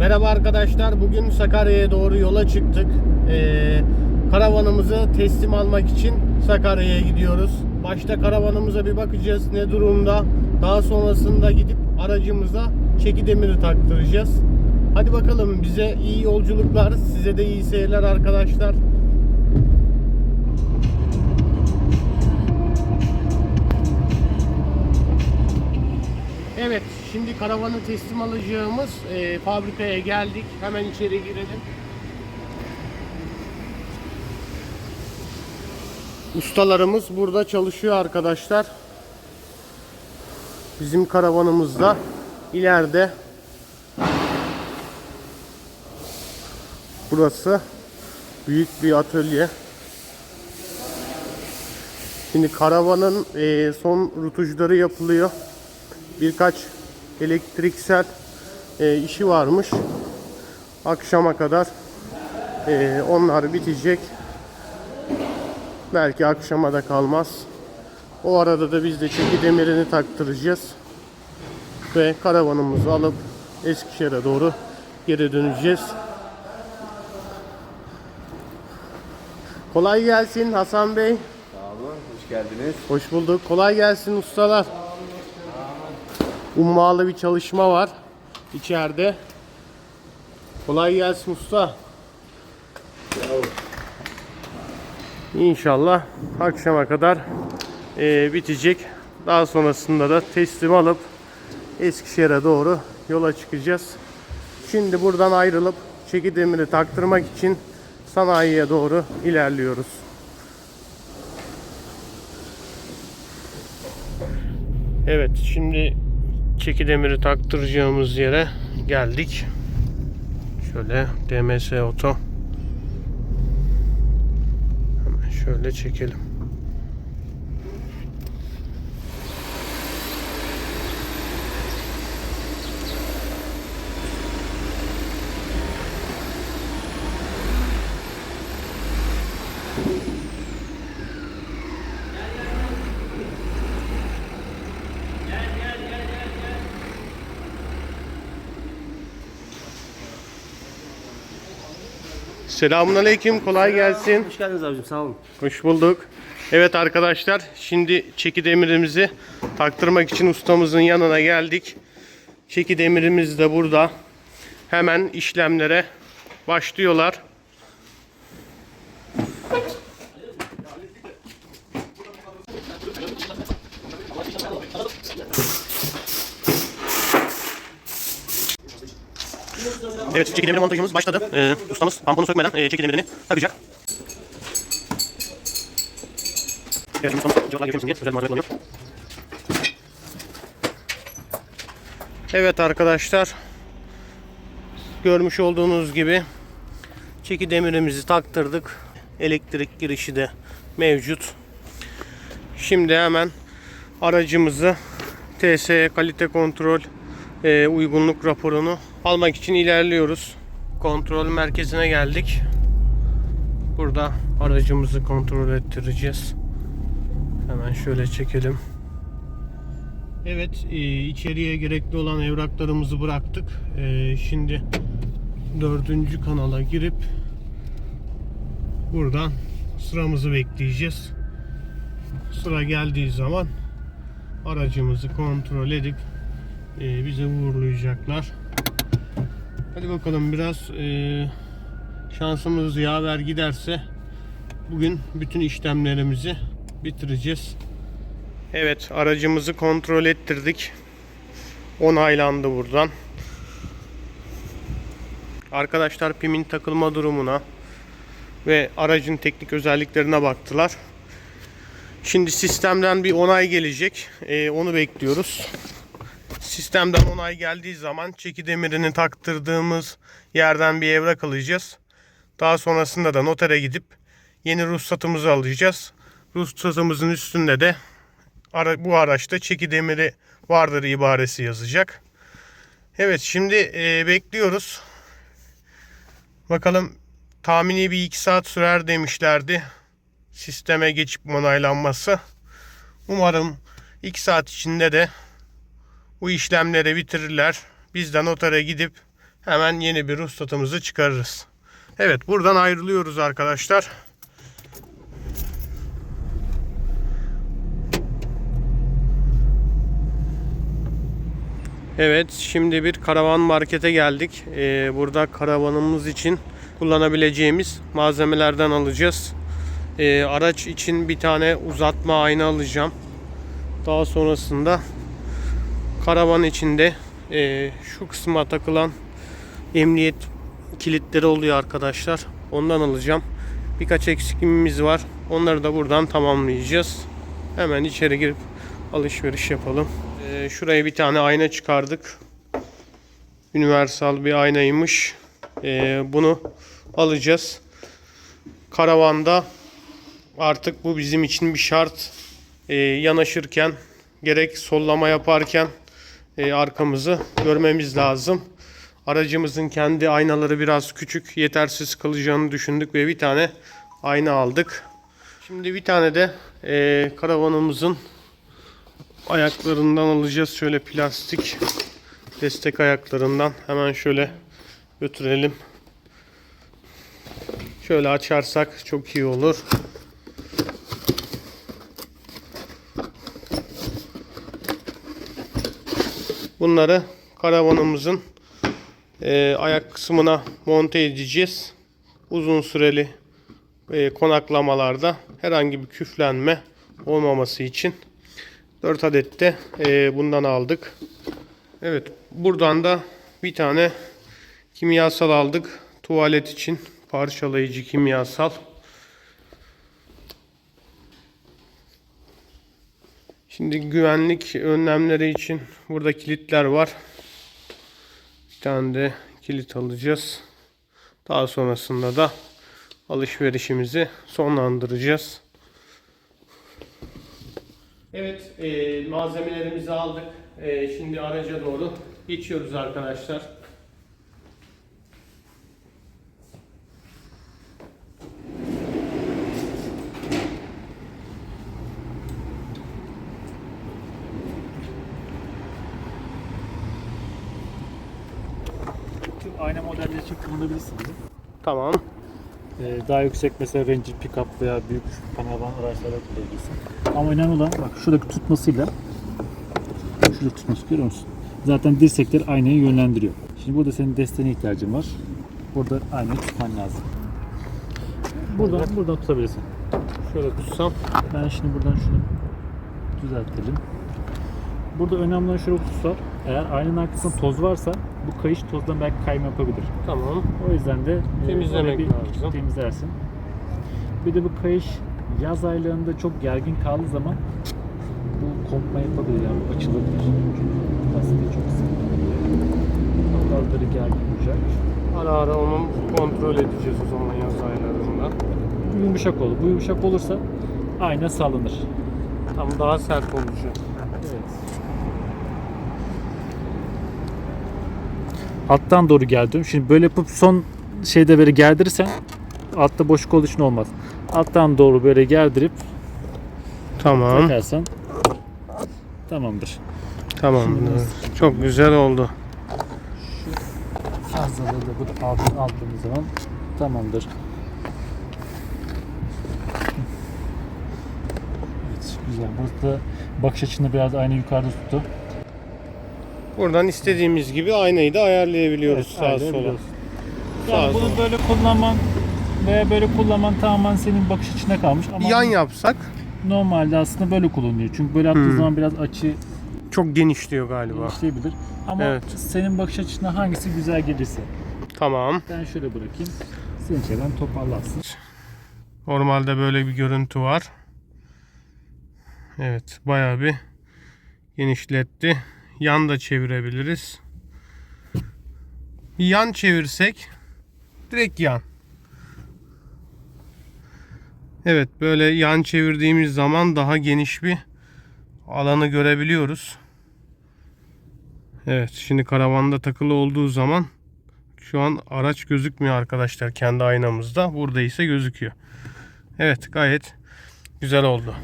Merhaba arkadaşlar. Bugün Sakarya'ya doğru yola çıktık. Ee, karavanımızı teslim almak için Sakarya'ya gidiyoruz. Başta karavanımıza bir bakacağız ne durumda. Daha sonrasında gidip aracımıza çeki demiri taktıracağız. Hadi bakalım bize iyi yolculuklar, size de iyi seyirler arkadaşlar. Evet, şimdi karavanı teslim alacağımız e, fabrikaya geldik. Hemen içeri girelim. Ustalarımız burada çalışıyor arkadaşlar. Bizim karavanımızda ileride burası büyük bir atölye. Şimdi karavanın e, son rutujları yapılıyor birkaç elektriksel e, işi varmış. Akşama kadar e, onlar bitecek. Belki akşama da kalmaz. O arada da biz de çeki demirini taktıracağız. Ve karavanımızı alıp Eskişehir'e doğru geri döneceğiz. Kolay gelsin Hasan Bey. Sağ olun, hoş geldiniz. Hoş bulduk. Kolay gelsin ustalar. Ummalı bir çalışma var içeride. Kolay gelsin usta. İnşallah akşama kadar eee, bitecek. Daha sonrasında da teslim alıp Eskişehir'e doğru yola çıkacağız. Şimdi buradan ayrılıp çeki demiri taktırmak için sanayiye doğru ilerliyoruz. Evet şimdi çeki demiri taktıracağımız yere geldik. Şöyle DMS Oto. Hemen şöyle çekelim. Selamun Aleyküm kolay gelsin. Hoş geldiniz abicim, sağ olun. Hoş bulduk. Evet arkadaşlar şimdi çeki demirimizi taktırmak için ustamızın yanına geldik. Çeki demirimiz de burada. Hemen işlemlere başlıyorlar. Evet çeki demiri montajımız başladı. Ee, ustamız pamponu sökmeden e, çeki demirini takacak. Evet, ustamız cevaplar getirir misin diye özel malzeme kullanıyor. Evet arkadaşlar. Görmüş olduğunuz gibi çeki demirimizi taktırdık. Elektrik girişi de mevcut. Şimdi hemen aracımızı TSE kalite kontrol e, uygunluk raporunu almak için ilerliyoruz. Kontrol merkezine geldik. Burada aracımızı kontrol ettireceğiz. Hemen şöyle çekelim. Evet, e, içeriye gerekli olan evraklarımızı bıraktık. E, şimdi dördüncü kanala girip buradan sıramızı bekleyeceğiz. Sıra geldiği zaman aracımızı kontrol edip e, bize uğurlayacaklar. Hadi bakalım biraz e, şansımız yaver giderse bugün bütün işlemlerimizi bitireceğiz. Evet aracımızı kontrol ettirdik. Onaylandı buradan. Arkadaşlar pimin takılma durumuna ve aracın teknik özelliklerine baktılar. Şimdi sistemden bir onay gelecek. Ee, onu bekliyoruz. Sistemden onay geldiği zaman çeki demirini taktırdığımız yerden bir evrak alacağız. Daha sonrasında da notere gidip yeni ruhsatımızı alacağız. Ruhsatımızın üstünde de bu araçta çeki demiri vardır ibaresi yazacak. Evet şimdi e, bekliyoruz. Bakalım tahmini bir iki saat sürer demişlerdi. Sisteme geçip onaylanması. Umarım 2 saat içinde de bu işlemleri bitirirler. Biz de notere gidip hemen yeni bir ruhsatımızı çıkarırız. Evet buradan ayrılıyoruz arkadaşlar. Evet şimdi bir karavan markete geldik. Ee, burada karavanımız için kullanabileceğimiz malzemelerden alacağız. Ee, araç için bir tane uzatma ayna alacağım. Daha sonrasında karavan içinde e, şu kısma takılan emniyet kilitleri oluyor arkadaşlar. Ondan alacağım. Birkaç eksikliğimiz var. Onları da buradan tamamlayacağız. Hemen içeri girip alışveriş yapalım. Ee, şuraya bir tane ayna çıkardık. Universal bir aynaymış. Ee, bunu alacağız. Karavanda artık bu bizim için bir şart. Ee, yanaşırken gerek sollama yaparken e, arkamızı görmemiz lazım. Aracımızın kendi aynaları biraz küçük, yetersiz kalacağını düşündük ve bir tane ayna aldık. Şimdi bir tane de e, karavanımızın ayaklarından alacağız. Şöyle plastik destek ayaklarından hemen şöyle götürelim. Şöyle açarsak çok iyi olur. Bunları karavanımızın e, ayak kısmına monte edeceğiz. Uzun süreli e, konaklamalarda herhangi bir küflenme olmaması için 4 adet de e, bundan aldık. Evet buradan da bir tane kimyasal aldık. Tuvalet için parçalayıcı kimyasal. Şimdi güvenlik önlemleri için burada kilitler var. Bir tane de kilit alacağız. Daha sonrasında da alışverişimizi sonlandıracağız. Evet, e, malzemelerimizi aldık. E, şimdi araca doğru geçiyoruz arkadaşlar. Ayna modelleri için kullanabilirsiniz. Tamam. Ee, daha yüksek mesela Ranger Pickup veya büyük kanavan araçlarda kullanabilirsin. Ama önemli olan bak şuradaki tutmasıyla şurada tutması görüyor musun? Zaten dirsekler aynayı yönlendiriyor. Şimdi burada senin desteğine ihtiyacın var. Burada aynayı tutman lazım. Buradan, buradan tutabilirsin. Şöyle tutsam. Ben şimdi buradan şunu düzeltelim. Burada önemli olan şu var. Eğer aynanın arkasında toz varsa bu kayış tozdan belki kayma yapabilir. Tamam. O yüzden de e, Temizlemek bir lazım. Temizlersin. Bir de bu kayış yaz aylarında çok gergin kaldığı zaman bu kopma yapabilir yani açılabilir. Çünkü lastiği çok sıkı. Dalları gergin olacak. Ara ara onu kontrol edeceğiz o zaman yaz aylarında. Bu yumuşak olur. Bu yumuşak olursa ayna salınır. Tam daha sert olacak. Evet. Alttan doğru geldim. Şimdi böyle yapıp son şeyde böyle gerdirirsen altta boşluk olduğu için olmaz. Alttan doğru böyle gerdirip Tamam. takarsan tamamdır. Tamam. Şimdi Çok güzel oldu. Fazlalığı da bu altın aldığımız zaman tamamdır. Evet güzel. Burada bakış açını biraz aynı yukarıda tuttu. Buradan istediğimiz gibi aynayı da ayarlayabiliyoruz Evet, sağa sola. Yani bunu böyle kullanman veya böyle kullanman tamamen senin bakış açına kalmış ama Yan yapsak normalde aslında böyle kullanılıyor. Çünkü böyle yaptığı Hmm. zaman biraz açı çok genişliyor galiba. genişleyebilir. Ama Evet. senin bakış açına hangisi güzel gelirse. Tamam. Ben şöyle bırakayım. Senin çevren toparlansın. Normalde böyle bir görüntü var. Evet, bayağı bir genişletti. Yan da çevirebiliriz. Yan çevirsek direkt yan. Evet, böyle yan çevirdiğimiz zaman daha geniş bir alanı görebiliyoruz. Evet, şimdi karavanda takılı olduğu zaman şu an araç gözükmüyor arkadaşlar kendi aynamızda. Burada ise gözüküyor. Evet gayet güzel oldu.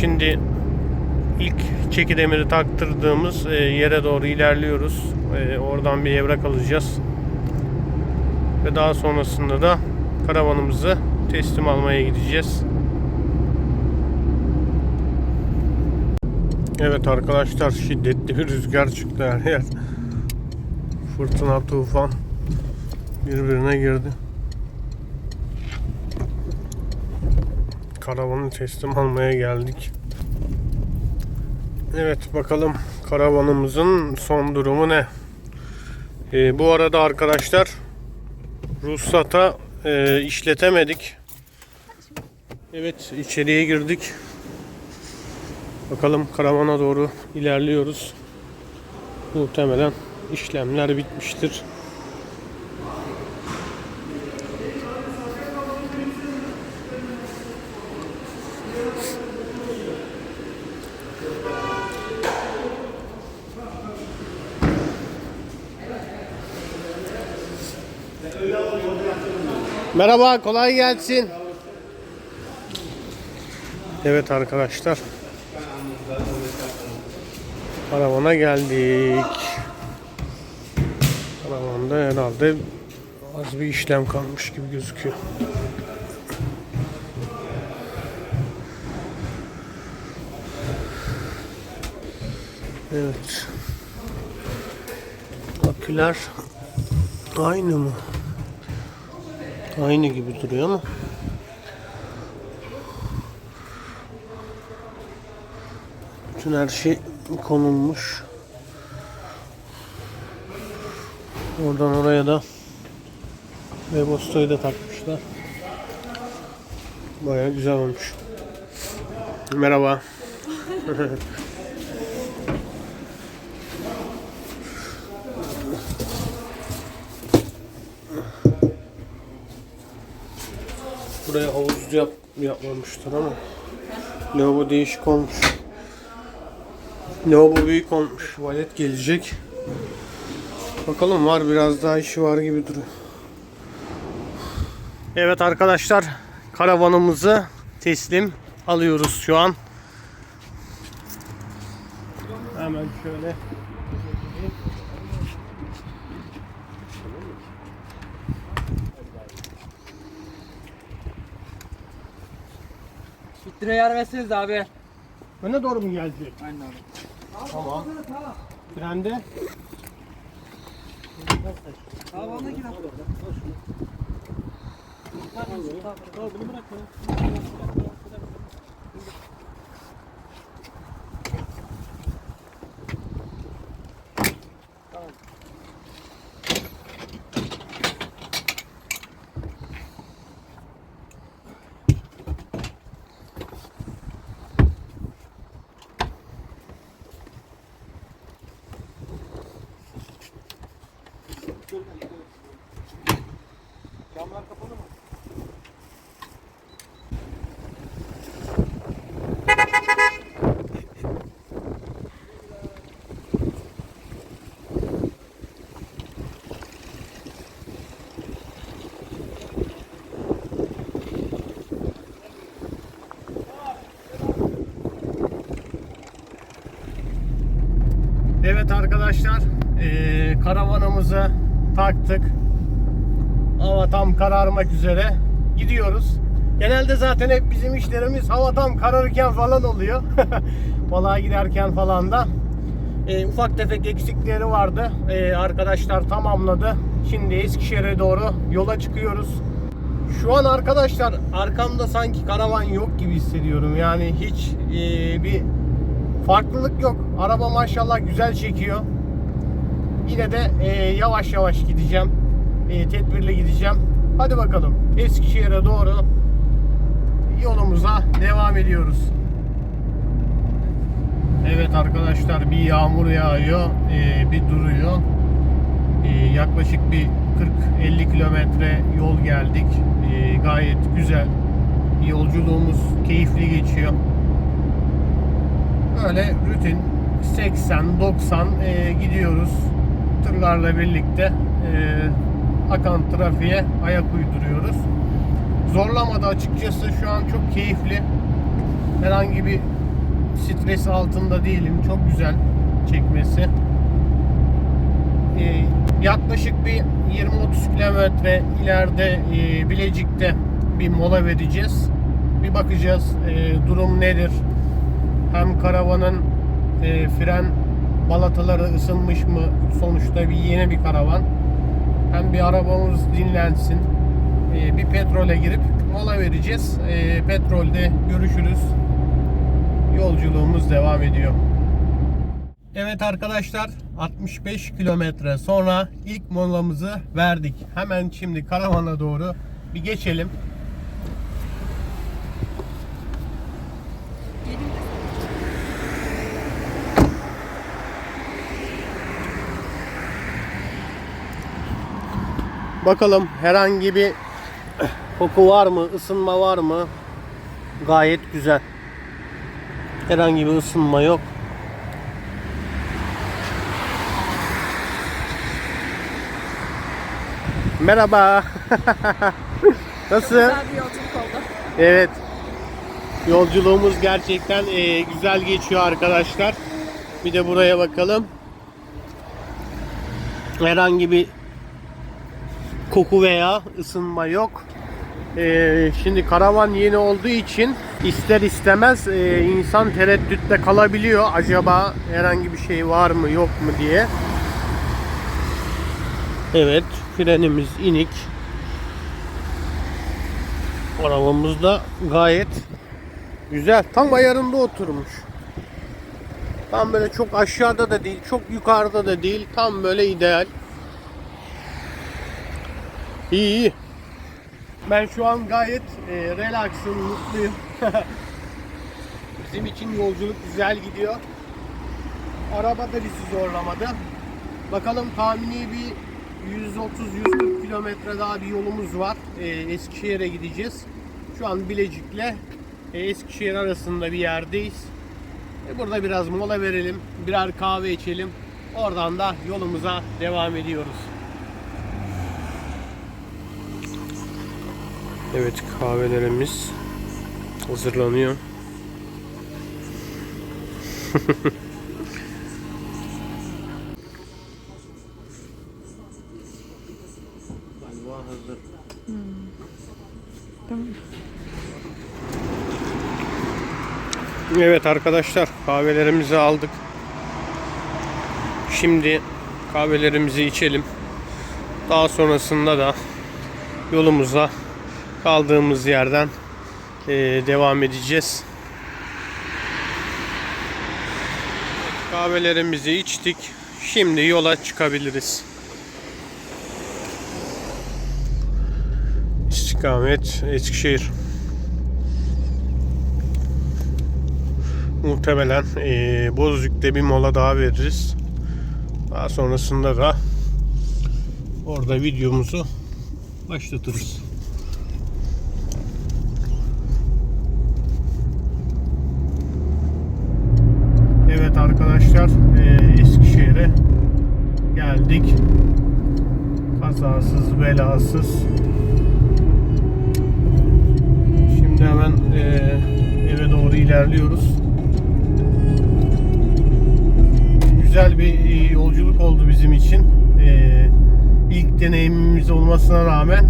Şimdi ilk çeki demiri taktırdığımız e, yere doğru ilerliyoruz. E, oradan bir evrak alacağız. Ve daha sonrasında da karavanımızı teslim almaya gideceğiz. Evet arkadaşlar şiddetli bir rüzgar çıktı her yer. Fırtına, tufan birbirine girdi. Karavanı teslim almaya geldik. Evet bakalım karavanımızın son durumu ne? Ee, bu arada arkadaşlar ruhsata e, işletemedik. Evet içeriye girdik. Bakalım karavana doğru ilerliyoruz. Muhtemelen işlemler bitmiştir. Merhaba, kolay gelsin. Evet arkadaşlar. Karavana geldik. Karavanda herhalde az bir işlem kalmış gibi gözüküyor. Evet. Aküler aynı mı? Aynı gibi duruyor ama. Bütün her şey konulmuş. Oradan oraya da Webasto'yu da takmışlar. Baya güzel olmuş. Merhaba. Buraya havuz yap yapmamışlar ama lavabo değişik olmuş. Lavabo büyük olmuş. Tuvalet gelecek. Bakalım var biraz daha işi var gibi duruyor. Evet arkadaşlar karavanımızı teslim alıyoruz şu an. Hemen şöyle Yer versiniz abi. öne doğru mu gelecek? Aynen abi. Tamam. Frende. Abi ona gir abi. Camlar arkadaşlar eee karavanımızı taktık. Hava tam kararmak üzere. Gidiyoruz. Genelde zaten hep bizim işlerimiz hava tam kararırken falan oluyor. Balığa giderken falan da. Eee, ufak tefek eksikleri vardı. Eee, arkadaşlar tamamladı. Şimdi Eskişehir'e doğru yola çıkıyoruz. Şu an arkadaşlar arkamda sanki karavan yok gibi hissediyorum. Yani hiç eee, bir farklılık yok. Araba maşallah güzel çekiyor. Yine de eee, yavaş yavaş gideceğim. Eee, tedbirli gideceğim. Hadi bakalım Eskişehir'e doğru yolumuza devam ediyoruz. Evet arkadaşlar bir yağmur yağıyor, eee, bir duruyor. Eee, yaklaşık bir 40-50 kilometre yol geldik. Eee, gayet güzel. Yolculuğumuz keyifli geçiyor. Böyle rutin 80-90 e, gidiyoruz. Tırlarla birlikte e, akan trafiğe ayak uyduruyoruz. Zorlamadı açıkçası şu an çok keyifli. Herhangi bir stres altında değilim. Çok güzel çekmesi. Ee, yaklaşık bir 20-30 kilometre ileride e, Bilecik'te bir mola vereceğiz. Bir bakacağız e, durum nedir. Hem karavanın e, fren balataları ısınmış mı? Sonuçta bir yeni bir karavan. Hem bir arabamız dinlensin. E, bir petrole girip mola vereceğiz. E, petrolde görüşürüz. Yolculuğumuz devam ediyor. Evet arkadaşlar 65 kilometre sonra ilk molamızı verdik. Hemen şimdi karavana doğru bir geçelim. Bakalım herhangi bir koku var mı, ısınma var mı? Gayet güzel. Herhangi bir ısınma yok. Merhaba. Nasıl? Güzel bir yolculuk oldu. Evet. Yolculuğumuz gerçekten e, güzel geçiyor arkadaşlar. Bir de buraya bakalım. Herhangi bir koku veya ısınma yok. E, şimdi karavan yeni olduğu için ister istemez e, insan tereddütte kalabiliyor. Acaba herhangi bir şey var mı yok mu diye. Evet, frenimiz inik. Arabamız da gayet güzel. Tam ayarında oturmuş. Tam böyle çok aşağıda da değil, çok yukarıda da değil. Tam böyle ideal. İyi iyi. Ben şu an gayet e, relaxım, mutluyum. Bizim için yolculuk güzel gidiyor. Araba da bizi zorlamadı. Bakalım tahmini bir 130-140 kilometre daha bir yolumuz var. Ee, Eskişehir'e gideceğiz. Şu an Bilecik'le e, Eskişehir arasında bir yerdeyiz. E, burada biraz mola verelim, birer kahve içelim. Oradan da yolumuza devam ediyoruz. Evet kahvelerimiz hazırlanıyor. Galiba hazır. Evet arkadaşlar kahvelerimizi aldık. Şimdi kahvelerimizi içelim. Daha sonrasında da yolumuza kaldığımız yerden eee, devam edeceğiz. Kahvelerimizi içtik. Şimdi yola çıkabiliriz. İstikamet Eskişehir. Muhtemelen eee Bozüyük'te bir mola daha veririz. Daha sonrasında da orada videomuzu başlatırız. Yolculuk oldu bizim için. Eee ilk deneyimimiz olmasına rağmen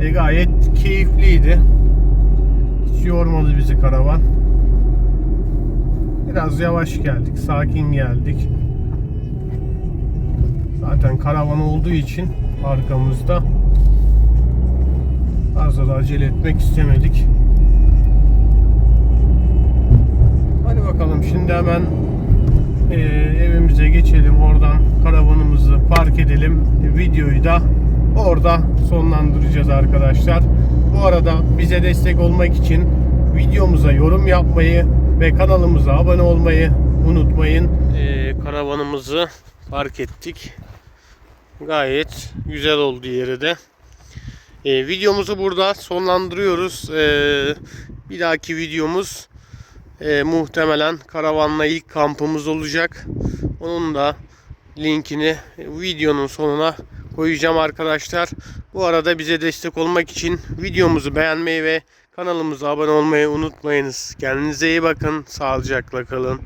e, gayet keyifliydi. Hiç yormadı bizi karavan. Biraz yavaş geldik, sakin geldik. Zaten karavan olduğu için arkamızda fazla da acele etmek istemedik. Hadi bakalım şimdi hemen e, evimize geçelim. Oradan karavanımızı park edelim. Videoyu da orada sonlandıracağız arkadaşlar. Bu arada bize destek olmak için videomuza yorum yapmayı ve kanalımıza abone olmayı unutmayın. E, karavanımızı park ettik. Gayet güzel oldu yeri de. E, videomuzu burada sonlandırıyoruz. E, bir dahaki videomuz e, muhtemelen karavanla ilk kampımız olacak. Onun da linkini videonun sonuna koyacağım arkadaşlar. Bu arada bize destek olmak için videomuzu beğenmeyi ve Kanalımıza abone olmayı unutmayınız. Kendinize iyi bakın. Sağlıcakla kalın.